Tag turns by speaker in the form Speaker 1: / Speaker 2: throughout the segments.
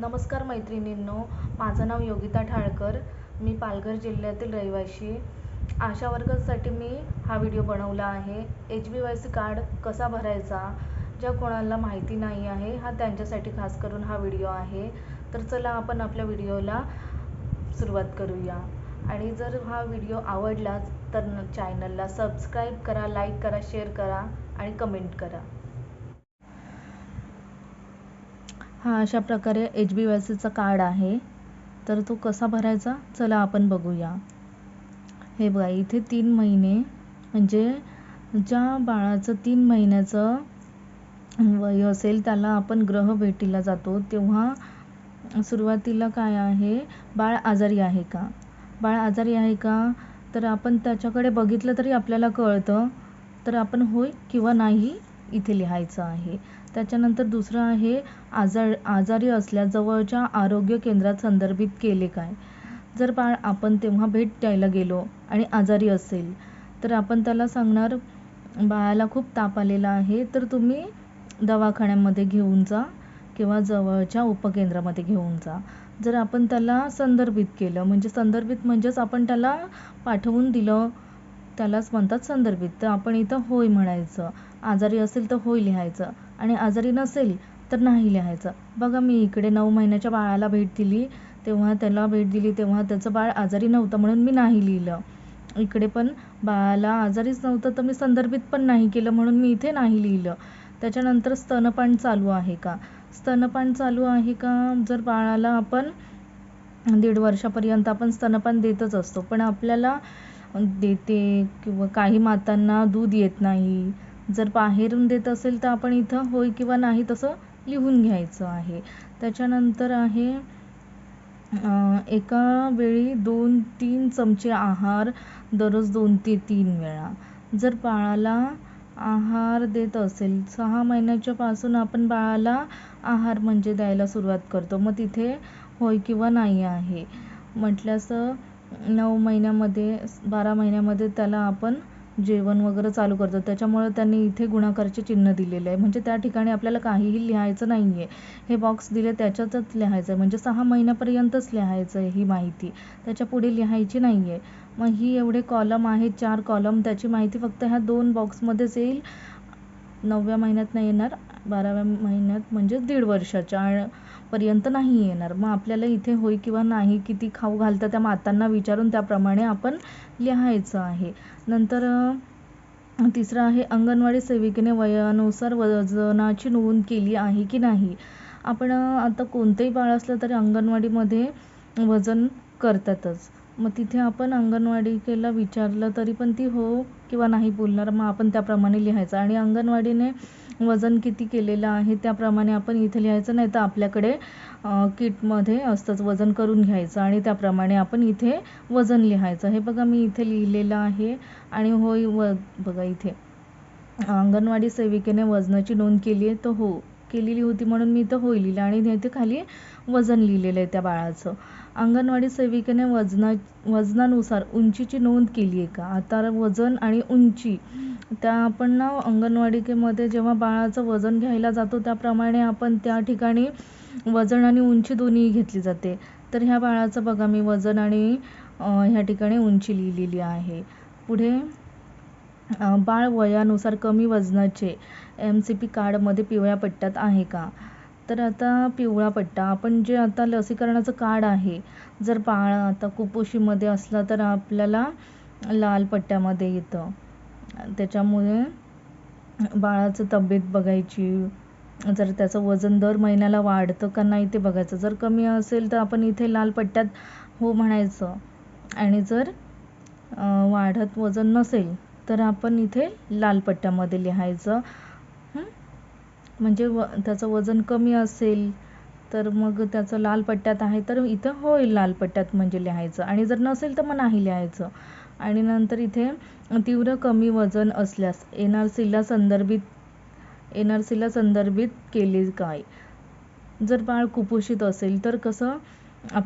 Speaker 1: नमस्कार मैत्रिणींनो माझं नाव योगिता ठाळकर मी पालघर जिल्ह्यातील रहिवाशी. आशा वर्गासाठी मी हा व्हिडिओ बनवला आहे. H B Y C card कसा भरायचा ज्या कोणाला माहिती नाही आहे हा त्यांच्यासाठी खास करून हा व्हिडिओ आहे. तर चला आपण आपल्या व्हिडिओला सुरुवात करूया. आणि जर हा व्हिडिओ आवडलाच तर चॅनलला सबस्क्राईब करा लाईक करा शेअर करा आणि कमेंट करा. हा अशा प्रकारे एच बी वाय सीचा कार्ड आहे. तर तो कसा भरायचा? चला आपण बघूया. हे बघा इथे तीन महिने म्हणजे ज्या बाळाचं तीन महिन्याचं वय असेल त्याला आपण ग्रह भेटीला जातो. तेव्हा सुरुवातीला काय आहे? बाळ आजारी आहे का? बाळ आजारी आहे का? तर आपण त्याच्याकडे बघितलं तरी आपल्याला कळतं. तर आपण होय किंवा नाही इथे लिहायचं आहे. त्याच्यानंतर दुसरं आहे आजार आजारी असल्यास जवळच्या आरोग्य केंद्रात संदर्भित केले काय? जर बाळ आपण तेव्हा भेट द्यायला गेलो आणि आजारी असेल तर आपण त्याला सांगणार बाळाला खूप ताप आलेला आहे तर तुम्ही दवाखान्यामध्ये घेऊन जा किंवा जवळच्या उपकेंद्रामध्ये घेऊन जा. जर आपण त्याला संदर्भित केलं म्हणजे संदर्भित म्हणजेच आपण त्याला पाठवून दिलं त्यालाच म्हणतात संदर्भित. तर आपण इथं होय म्हणायचं. आजारी असेल तर होय लिहायचं. आणि आजारी नसेल तर नाही लिहायचं. बघा मी इकडे नऊ महिन्याच्या बाळाला भेट दिली. तेव्हा त्याला भेट दिली. तेव्हा त्याचं बाळ आजारी नव्हतं म्हणून मी नाही लिहिलं. इकडे पण बाळाला आजारीच नव्हतं तर मी संदर्भित पण नाही केलं म्हणून मी इथे नाही लिहिलं. त्याच्यानंतर स्तनपान चालू आहे का? स्तनपान चालू आहे का? जर बाळाला आपण दीड वर्षापर्यंत आपण स्तनपान देतच असतो. पण आपल्याला देते किंवा काही मातांना दूध येत नाही. जर बाहेरून देत असेल तर आपण इथं होय किंवा नाही तसं लिहून घ्यायचं आहे. त्याच्यानंतर आहे एका वेळी दोन तीन चमचे आहार दररोज दोन ते तीन वेळा. जर बाळाला आहार देत असेल सहा महिन्याच्या पासून आपण बाळाला आहार म्हणजे द्यायला सुरुवात करतो. मग तिथे होय किंवा नाही आहे. म्हटल्यास नऊ महिन्यामध्ये बारा महिन्यामध्ये त्याला आपण जेवण वगैरे चालू करतो. त्याच्यामुळे त्यांनी इथे गुणाकारचे चिन्ह दिलेले आहे. म्हणजे त्या ठिकाणी आपल्याला काहीही लिहायचं नाही आहे हे बॉक्स दिले त्याच्यातच लिहायचं आहे म्हणजे सहा महिन्यापर्यंतच लिहायचं आहे ही माहिती. त्याच्या पुढे लिहायची नाही आहे मग ही एवढे कॉलम आहेत चार कॉलम त्याची माहिती फक्त ह्या दोन बॉक्समध्येच येईल. नवव्या महिन्यात नाही येणार. बाराव्या महिन्यात म्हणजे दीड वर्षाच्या पर्यंत नाही येणार. मग आपल्याला इथे होय किंवा नाही किती खाऊ घालतं त्या मातांना विचारून त्याप्रमाणे आपण लिहायचं आहे. नंतर तिसरं आहे अंगणवाडी सेविकेने वयानुसार वजनाची नोंद केली आहे की नाही? आपण आता कोणतंही बाळ असलं तरी अंगणवाडीमध्ये वजन करतातच. मग तिथे आपण अंगणवाडिकेला विचारलं तरी पण ती हो किंवा नाही बोलणार मग आपण त्याप्रमाणे लिहायचं. आणि अंगणवाडीने वजन किती केलेलं आहे त्याप्रमाणे आपण इथे लिहायचं नाही तर आपल्याकडे किटमध्ये असतंच वजन करून घ्यायचं आणि त्याप्रमाणे आपण इथे वजन लिहायचं. हे बघा मी इथे लिहिलेलं आहे आणि होय व बघा इथे. अंगणवाडी सेविकेने वजनाची नोंद केली आहे तर हो. केलेली होती म्हणून मी इथं होय लिहिलं आणि इथे खाली वजन लिहिलेलं आहे त्या बाळाचं. अंगणवाडी सेविकेने वजना वजनानुसार उंचीची नोंद केली आहे का? आता वजन आणि उंची त्या आपण ना अंगणवाडिकेमध्ये जेव्हा बाळाचं वजन घ्यायला जातो त्याप्रमाणे आपण त्या ठिकाणी वजन आणि उंची दोन्ही घेतली जाते. तर ह्या बाळाचं बघा मी वजन आणि ह्या ठिकाणी उंची लिहिलेली आहे. पुढे बाळ वयानुसार कमी वजनाचे एम सी पी कार्डमध्ये पिवळ्या पट्ट्यात आहे का? तर आता पिवळा पट्टा. आपण जे आता लसीकरणाचं कार्ड आहे जर बाळ आता कुपोषीमध्ये असला तर आपल्याला लाल पट्ट्यामध्ये येतं. त्याच्यामुळे बाळाचं तब्येत बघायची जर त्याचं वजन दर महिन्याला वाढतं का नाही ते बघायचं. जर कमी असेल तर आपण इथे लाल पट्ट्यात हो म्हणायचं. आणि जर वाढत वजन नसेल तर आपण इथे लाल पट्ट्यामध्ये लिहायचं. म्हणजे व त्याचं वजन कमी असेल तर मग त्याचं लाल पट्ट्यात आहे तर इथं होईल लाल पट्ट्यात म्हणजे लिहायचं. आणि जर नसेल तर मग नाही लिहायचं. आणि नंतर इथे तीव्र कमी वजन असल्यास एन आर सीला संदर्भित एन आर सीला संदर्भित केले काय? जर बाळ कुपोषित असेल तर कसं?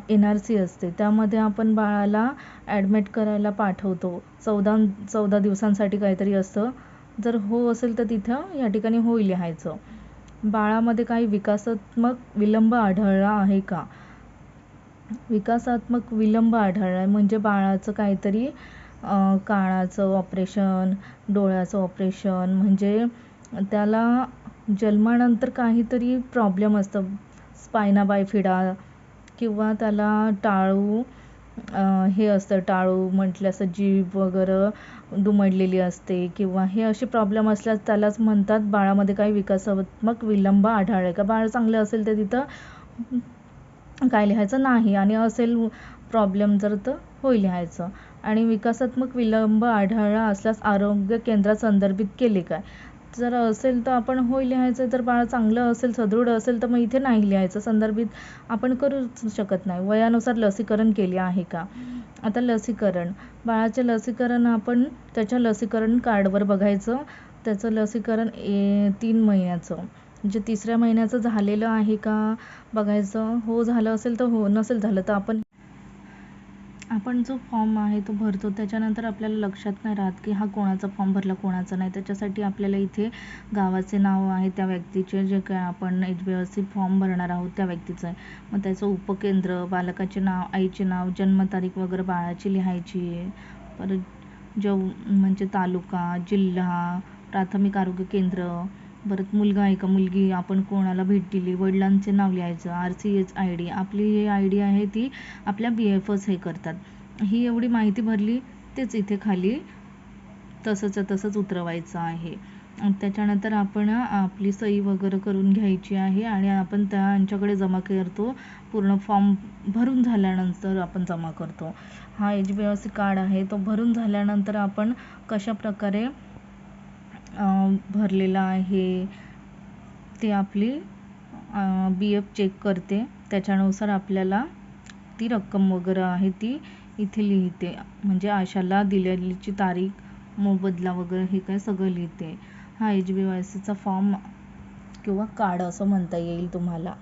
Speaker 1: एन आर सी असते. त्यामध्ये आपण बाळाला ॲडमिट करायला पाठवतो. चौदा चौदा दिवसांसाठी काहीतरी असतं जर हो असेल तर तिथं या ठिकाणी होय लिहायचं. बाळामध्ये काही विकासात्मक विलंब आढळला आहे का? विकासात्मक विलंब आढळला आहे. म्हणजे बाळाचं काहीतरी कानाचं ऑपरेशन डोळ्याचं ऑपरेशन म्हणजे त्याला जन्मानंतर काहीतरी प्रॉब्लेम असतं. स्पायना बायफिडा किंवा त्याला टाळू हे असतं टाळू म्हटलं असं जीभ वगैरे दुमडलेली असते किंवा हे असे प्रॉब्लेम असल्यास त्यालाच म्हणतात बाळामध्ये काही विकासात्मक विलंब आढळले. का बाळ चांगलं असेल तर तिथं काय लिहायचं? नाही. आणि असेल प्रॉब्लेम जर तर होय लिहायचं. आणि विकासात्मक विलंब आढळला असल्यास आरोग्य केंद्रात संदर्भित केले काय? जर असेल तर आपण होय लिहायचं तर बाळ चांगलं असेल सदृढ असेल तर मग इथे नाही लिहायचं. संदर्भित आपण करूच शकत नाही. वयानुसार लसीकरण केले आहे का? आता लसीकरण. बाळाचे लसीकरण आपण त्याच्या लसीकरण कार्डवर बघायचं. त्याचं लसीकरण ए तीन महिन्याचं. म्हणजे तिसऱ्या महिन्याचं झालेलं आहे का? बघायचं. हो झालं असेल तर हो नसेल झालं तर आपण आपण जो फॉर्म आहे तो भरतो त्याच्यानंतर आपल्याला लक्षात नाही राहत की हा कोणाचा फॉर्म भरला कोणाचा नाही. त्याच्यासाठी आपल्याला इथे गावाचे नाव आहे त्या व्यक्तीचे जे काय आपण H B S C form भरणार आहोत त्या व्यक्तीचं आहे. मग त्याचं उपकेंद्र बालकाचे नाव आईचे नाव जन्मतारीख वगैरे बाळाची लिहायची आहे. परत जव म्हणजे तालुका जिल्हा प्राथमिक आरोग्य केंद्र परत मुलगा आहे का मुलगी आपण कोणाला भेट दिली वडिलांचे नाव लिहायचं R C H I D आपली ही आय डी आहे ती आपल्या बी एफच हे करतात. ही एवढी माहिती भरली तेच इथे खाली तसंच तसंच उतरवायचं आहे. त्याच्यानंतर आपण आपली सही वगैरे करून घ्यायची आहे आणि आपण त्यांच्याकडे जमा करतो. पूर्ण फॉर्म भरून झाल्यानंतर आपण जमा करतो. हा H B S C card आहे तो भरून झाल्यानंतर आपण कशा प्रकारे भरलेला आहे. ते आपली बी एफ चेक करते. त्याच्यानुसार आपल्याला ती रक्कम वगैरे आहे ती इथे लिहिते. म्हणजे आशाला दिलेलीची तारीख मोबदला वगैरे हे काय सगळं लिहिते. हा एच बी वाय सीचा फॉर्म किंवा कार्ड असं म्हणता येईल तुम्हाला.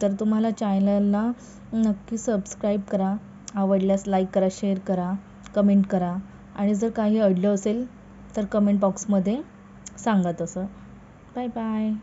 Speaker 1: तर तुम्हाला चॅनलला नक्की सबस्क्राईब करा. आवडल्यास लाईक करा शेअर करा कमेंट करा. आणि जर काही अडलं असेल तर कमेंट बॉक्समध्ये सांगा तसं. Bye bye.